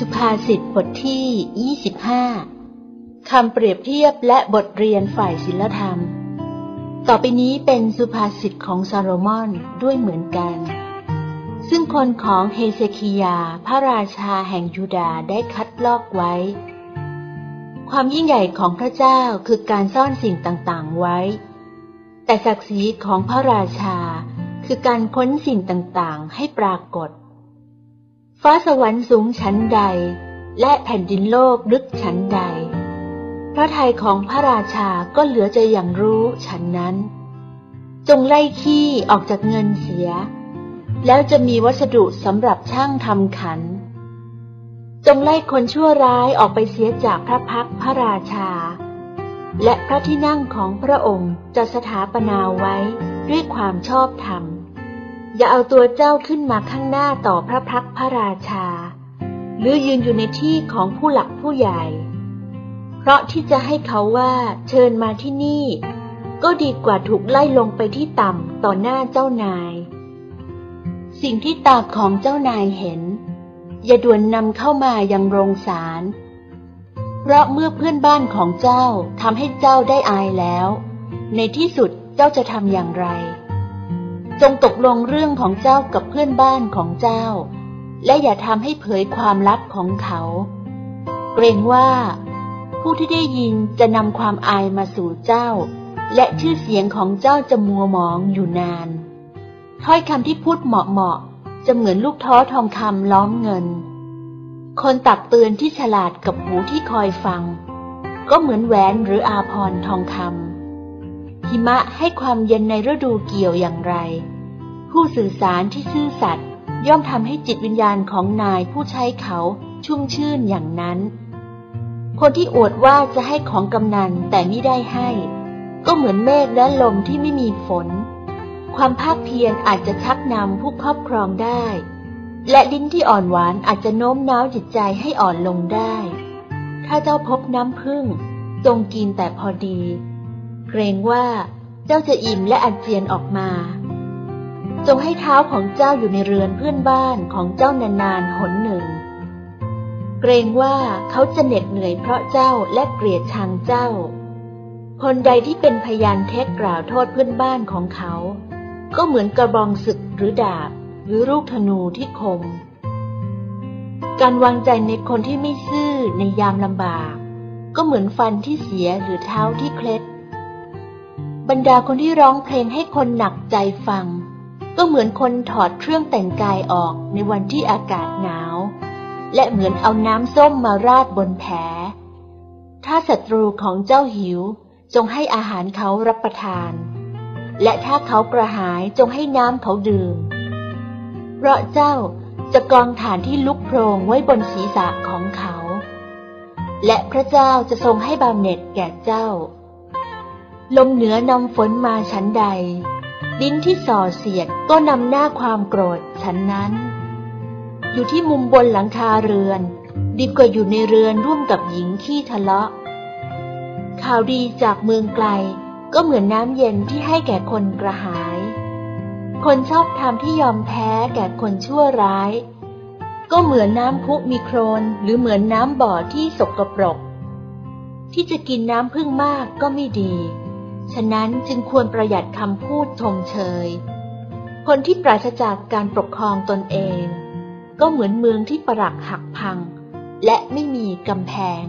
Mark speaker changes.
Speaker 1: สุภาษิตบทที่ 25 คำเปรียบเทียบและบทเรียนฝ่ายศิลธรรม ต่อไปนี้เป็นสุภาษิตของซาโลมอนด้วยเหมือนกัน ซึ่งคนของเฮเซคิยาพระราชาแห่งยูดาห์ได้คัดลอกไว้ ความยิ่งใหญ่ของพระเจ้าคือการซ่อนสิ่งต่างๆไว้ แต่ศักดิ์ศรีของพระราชาคือการค้นสิ่งต่างๆให้ปรากฏ ฟ้าสวรรค์สูงชั้นใด และแผ่นดินโลกลึกชั้นใด พระทัยของพระราชาก็เหลือจะอย่างรู้ฉันนั้น จงไล่ขี้ออกจากเงินเสีย แล้วจะมีวัสดุสำหรับช่างทำขัน จงไล่คนชั่วร้ายออกไปเสียจากพระพักพระราชา และพระที่นั่งของพระองค์จะสถาปนาไว้ด้วยความชอบธรรม อย่าเอาตัวเจ้าขึ้นมาข้างหน้าต่อพระพักพระราชา หรือยืนอยู่ในที่ของผู้หลักผู้ใหญ่ เพราะที่จะให้เขาว่าเชิญมาที่นี่ ก็ดีกว่าถูกไล่ลงไปที่ต่ำต่อหน้าเจ้านาย สิ่งที่ตาของเจ้านายเห็น อย่าด่วนนำเข้ามายังโรงศาลเพราะเมื่อเพื่อนบ้านของเจ้าทำให้เจ้าได้อายแล้ว ในที่สุดเจ้าจะทำอย่างไร จงตกลงเรื่องของเจ้ากับเพื่อนบ้านของเจ้า และอย่าทำให้เผยความลับของเขา เกรงว่า ผู้ที่ได้ยินจะนำความอายมาสู่เจ้า และชื่อเสียงของเจ้าจะมัวหมองอยู่นาน ถ้อยคำที่พูดเหมาะๆจะเหมือนลูกท้อทองคำล้อมเงิน คนตักเตือนที่ฉลาดกับหูที่คอยฟัง ก็เหมือนแหวนหรืออาพรทองคำ หิมะให้ความเย็นในฤดูเกี่ยวอย่างไร ผู้สื่อสารที่ซื่อสัตย์ย่อมทำให้จิตวิญญาณของนายผู้ใช้เขาชุ่มชื่นอย่างนั้น คนที่อวดว่าจะให้ของกำนันแต่ไม่ได้ให้ ก็เหมือนเมฆและลมที่ไม่มีฝน ความภาคเพียรอาจจะชักนำผู้ครอบครองได้ และลิ้นที่อ่อนหวานอาจจะโน้มน้าวจิตใจให้อ่อนลงได้ ถ้าเจ้าพบน้ำพึ่งจงกินแต่พอดี เกรงว่าเจ้าจะอิ่มและอาเจียนออกมา จงให้เท้าของเจ้าอยู่ในเรือนเพื่อนบ้านของเจ้านานๆหนหนึ่ง เกรงว่าเขาจะเหน็ดเหนื่อยเพราะเจ้าและเกลียดชังเจ้า คนใดที่เป็นพยานเท็จกล่าวโทษเพื่อนบ้านของเขา ก็เหมือนกระบองศึกหรือดาบหรือลูกธนูที่คม การวางใจในคนที่ไม่ซื่อในยามลำบาก ก็เหมือนฟันที่เสียหรือเท้าที่เคล็ด บรรดาคนที่ร้องเพลงให้คนหนักใจฟัง ก็เหมือนคนถอดเครื่องแต่งกายออกในวันที่อากาศหนาว และเหมือนเอาน้ำส้มมาราดบนแผล ถ้าศัตรูของเจ้าหิวจงให้อาหารเขารับประทาน และถ้าเขากระหายจงให้น้ำเขาดื่ม เพราะเจ้าจะกองฐานที่ลุกโพรงไว้บนศีรษะของเขา และพระเจ้าจะทรงให้บำเหน็จแก่เจ้า ลมเหนือนำฝนมาชั้นใด ลิ้นที่ส่อเสียดก็นำหน้าความโกรธฉันนั้น อยู่ที่มุมบนหลังคาเรือน ดีกว่าอยู่ในเรือนร่วมกับหญิงขี้ทะเลาะ ข่าวดีจากเมืองไกลก็เหมือนน้ำเย็นที่ให้แก่คนกระหาย คนชอบทำที่ยอมแพ้แก่คนชั่วร้าย ก็เหมือนน้ำพุมีโครนหรือเหมือนน้ำบ่อที่สกปรก ที่จะกินน้ำพึ่งมากก็ไม่ดี ฉะนั้นจึงควรประหยัดคำพูดชมเชย คนที่ปราศจากการปกครองตนเอง ก็เหมือนเมืองที่ปรักหักพัง และไม่มีกำแพง